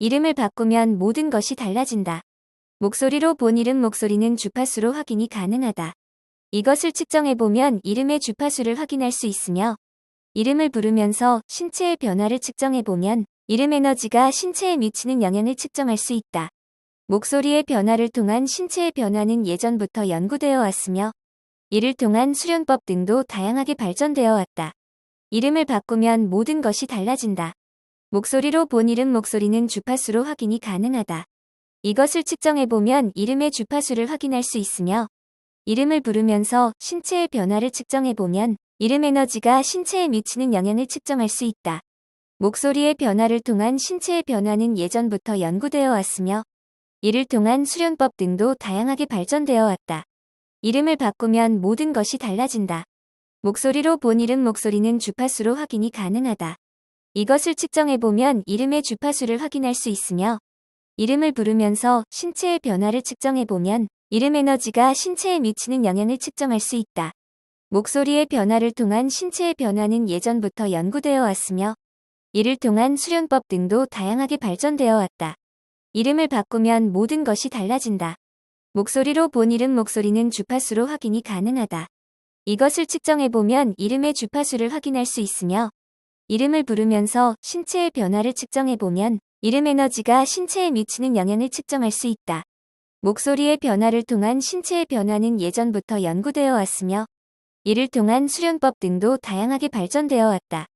이름을 바꾸면 모든 것이 달라진다. 목소리로 본 이름 목소리는 주파수로 확인이 가능하다. 이것을 측정해보면 이름의 주파수를 확인할 수 있으며 이름을 부르면서 신체의 변화를 측정해보면 이름 에너지가 신체에 미치는 영향을 측정할 수 있다. 목소리의 변화를 통한 신체의 변화는 예전부터 연구되어 왔으며 이를 통한 수련법 등도 다양하게 발전되어 왔다. 이름을 바꾸면 모든 것이 달라진다. 목소리로 본 이름 목소리는 주파수로 확인이 가능하다. 이것을 측정해보면 이름의 주파수를 확인할 수 있으며 이름을 부르면서 신체의 변화를 측정해보면 이름 에너지가 신체에 미치는 영향을 측정할 수 있다. 목소리의 변화를 통한 신체의 변화는 예전부터 연구되어 왔으며 이를 통한 수련법 등도 다양하게 발전되어 왔다. 이름을 바꾸면 모든 것이 달라진다. 목소리로 본 이름 목소리는 주파수로 확인이 가능하다. 이것을 측정해보면 이름의 주파수를 확인할 수 있으며 이름을 부르면서 신체의 변화를 측정해보면 이름 에너지가 신체에 미치는 영향을 측정할 수 있다. 목소리의 변화를 통한 신체의 변화는 예전부터 연구되어 왔으며 이를 통한 수련법 등도 다양하게 발전되어 왔다. 이름을 바꾸면 모든 것이 달라진다. 목소리로 본 이름 목소리는 주파수로 확인이 가능하다. 이것을 측정해보면 이름의 주파수를 확인할 수 있으며 이름을 부르면서 신체의 변화를 측정해보면 이름 에너지가 신체에 미치는 영향을 측정할 수 있다. 목소리의 변화를 통한 신체의 변화는 예전부터 연구되어 왔으며 이를 통한 수련법 등도 다양하게 발전되어 왔다.